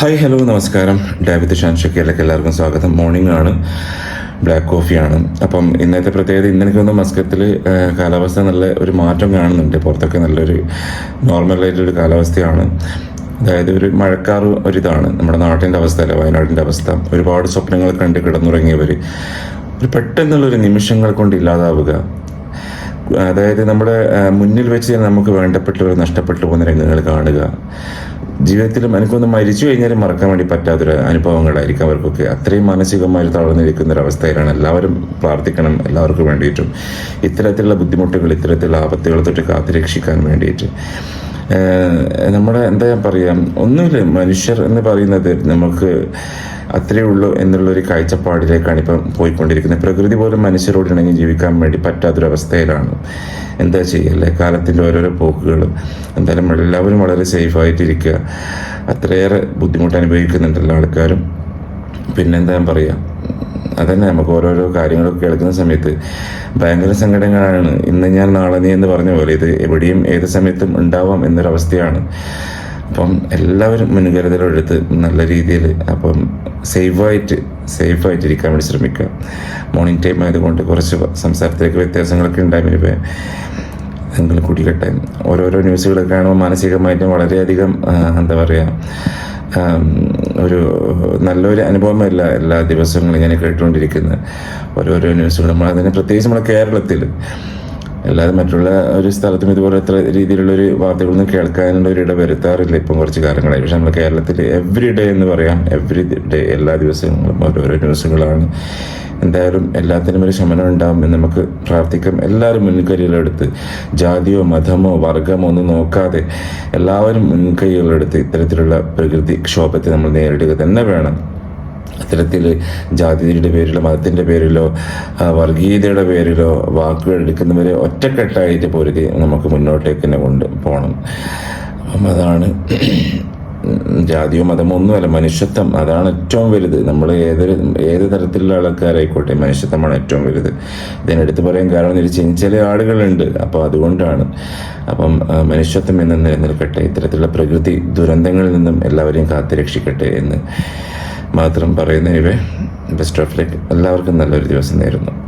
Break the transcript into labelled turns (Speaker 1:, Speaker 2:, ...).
Speaker 1: Hi hello നമസ്കാരം. ഡാവിദ് ഷാൻഷക്കിയിലേക്ക് എല്ലാവർക്കും സ്വാഗതം. മോർണിംഗ് ആണ് ബ്ലാക്ക് കോഫിയാണ്. അപ്പം ഇന്നത്തെ പ്രത്യേകത ഇന്നെനിക്ക് വന്ന മസ്കത്തിൽ കാലാവസ്ഥ നല്ല ഒരു മാറ്റം കാണുന്നുണ്ട്. പുറത്തൊക്കെ നല്ലൊരു നോർമലായിട്ടൊരു കാലാവസ്ഥയാണ്. അതായത് ഒരു മഴക്കാർ ഒരിതാണ്. നമ്മുടെ നാട്ടിന്റെ അവസ്ഥ അല്ല വയനാടിന്റെ അവസ്ഥ. ഒരുപാട് സ്വപ്നങ്ങൾ കണ്ട് കിടന്നുറങ്ങിയവർ ഒരു പെട്ടെന്നുള്ളൊരു നിമിഷങ്ങൾ കൊണ്ട് ഇല്ലാതാവുക. അതായത് നമ്മുടെ മുന്നിൽ വെച്ച് തന്നെ നമുക്ക് വേണ്ടപ്പെട്ടവർ നഷ്ടപ്പെട്ടു പോകുന്ന രംഗങ്ങൾ കാണുക. ജീവിതത്തിൽ എനിക്കൊന്ന് മരിച്ചു കഴിഞ്ഞാൽ മറക്കാൻ വേണ്ടി പറ്റാത്തൊരു അനുഭവങ്ങളായിരിക്കും അവർക്കൊക്കെ. അത്രയും മാനസികമായി തളർന്നിരിക്കുന്ന ഒരു അവസ്ഥയിലാണ് എല്ലാവരും പ്രാർത്ഥിക്കണം എല്ലാവർക്കും വേണ്ടിയിട്ടും. ഇത്തരത്തിലുള്ള ബുദ്ധിമുട്ടുകൾ ഇത്തരത്തിലുള്ള ആപത്തുകൾ തൊട്ട് കാത്തുരക്ഷിക്കാൻ വേണ്ടിയിട്ട്. നമ്മുടെ എന്താ ഞാൻ പറയാം? ഒന്നുമില്ല മനുഷ്യർ എന്ന് പറയുന്നത് നമുക്ക് അത്രയേ ഉള്ളൂ എന്നുള്ളൊരു കാഴ്ചപ്പാടിലേക്കാണ് ഇപ്പം പോയിക്കൊണ്ടിരിക്കുന്നത്. പ്രകൃതി പോലും മനുഷ്യരോട് ഇണങ്ങി ജീവിക്കാൻ വേണ്ടി പറ്റാത്തൊരവസ്ഥയിലാണ്. എന്താ ചെയ്യല്ലേ? കാലത്തിന്റെ ഓരോരോ പോക്കുകളും. എന്തായാലും എല്ലാവരും വളരെ സേഫായിട്ടിരിക്കുക. അത്രയേറെ ബുദ്ധിമുട്ട് അനുഭവിക്കുന്നുണ്ട് എല്ലാ ആൾക്കാരും. പിന്നെന്താ ഞാൻ പറയാ? അതന്നെ നമുക്ക് ഓരോരോ കാര്യങ്ങളൊക്കെ കേൾക്കുന്ന സമയത്ത് ഭയങ്കര സങ്കടങ്ങളാണ്. ഇന്ന് ഞാൻ നാളെ നീ എന്ന് പറഞ്ഞ പോലെ ഇത് എവിടെയും ഏത് സമയത്തും ഉണ്ടാവാം എന്നൊരവസ്ഥയാണ്. അപ്പം എല്ലാവരും മുൻകരുതലെടുത്ത് നല്ല രീതിയിൽ അപ്പം സേഫായിട്ട് സേഫായിട്ട് ഇരിക്കാൻ വേണ്ടി ശ്രമിക്കുക. മോർണിംഗ് ടൈം ആയതുകൊണ്ട് കുറച്ച് സംസാരത്തിലേക്ക് വ്യത്യാസങ്ങളൊക്കെ ഉണ്ടായി എങ്കിലും കുടിക്കട്ടെ. ഓരോരോ ന്യൂസുകളൊക്കെ കാണുമ്പോൾ മാനസികമായിട്ടും വളരെയധികം എന്താ പറയുക ഒരു നല്ലൊരു അനുഭവമല്ല എല്ലാ ദിവസങ്ങളും ഇങ്ങനെ കേട്ടുകൊണ്ടിരിക്കുന്നത്. ഓരോരോ ന്യൂസുകൾ നമ്മൾ അതിന് പ്രത്യേകിച്ച് നമ്മുടെ കേരളത്തിൽ അല്ലാതെ മറ്റുള്ള ഒരു സ്ഥലത്തും ഇതുപോലെ എത്ര രീതിയിലുള്ള ഒരു വാർത്തകളൊന്നും കേൾക്കാനുള്ള ഒരു ഇട വരുത്താറില്ല ഇപ്പം കുറച്ച് കാലങ്ങളായി. പക്ഷെ നമ്മുടെ കേരളത്തിൽ എവറി ഡേ എന്ന് പറയാം എവറി ഡേ എല്ലാ ദിവസങ്ങളും ഓരോരോ ന്യൂസുകളാണ് എന്തായാലും എല്ലാത്തിനും ഒരു ശമനം ഉണ്ടാവും എന്ന് നമുക്ക് പ്രാർത്ഥിക്കാം. എല്ലാവരും മുൻകൈകളെടുത്ത് ജാതിയോ മതമോ വർഗമോ ഒന്നും നോക്കാതെ എല്ലാവരും മുൻകൈകളെടുത്ത് ഇത്തരത്തിലുള്ള പ്രകൃതി ക്ഷോഭത്തെ നമ്മൾ നേരിടുക തന്നെ വേണം. അത്തരത്തിൽ ജാതിയുടെ പേരിലോ മതത്തിന്റെ പേരിലോ വർഗീയതയുടെ പേരിലോ വാക്കുകൾ എടുക്കുന്നവരെ ഒറ്റക്കെട്ടായിട്ട് പോരുതി നമുക്ക് മുന്നോട്ടേക്ക് തന്നെ കൊണ്ട് പോകണം. അപ്പം അതാണ് ജാതിയോ മതമോ ഒന്നുമല്ല. മനുഷ്യത്വം അതാണ് ഏറ്റവും വലുത്. നമ്മൾ ഏതൊരു ഏത് തരത്തിലുള്ള ആൾക്കാരായിക്കോട്ടെ മനുഷ്യത്വമാണ് ഏറ്റവും വലുത്. ഇതിനെടുത്ത് പറയാൻ കാരണം വെച്ചാൽ ചില ആളുകളുണ്ട്. അപ്പോൾ അതുകൊണ്ടാണ്. അപ്പം മനുഷ്യത്വം എന്ന് നിലനിൽക്കട്ടെ ഇത്തരത്തിലുള്ള പ്രകൃതി ദുരന്തങ്ങളിൽ നിന്നും എല്ലാവരെയും കാത്തു രക്ഷിക്കട്ടെ എന്ന് മാത്രം പറയുന്ന. ഇവ ബെസ്റ്റ് ഓഫ് ലക്ക്. എല്ലാവർക്കും നല്ലൊരു ദിവസം നേരുന്നു.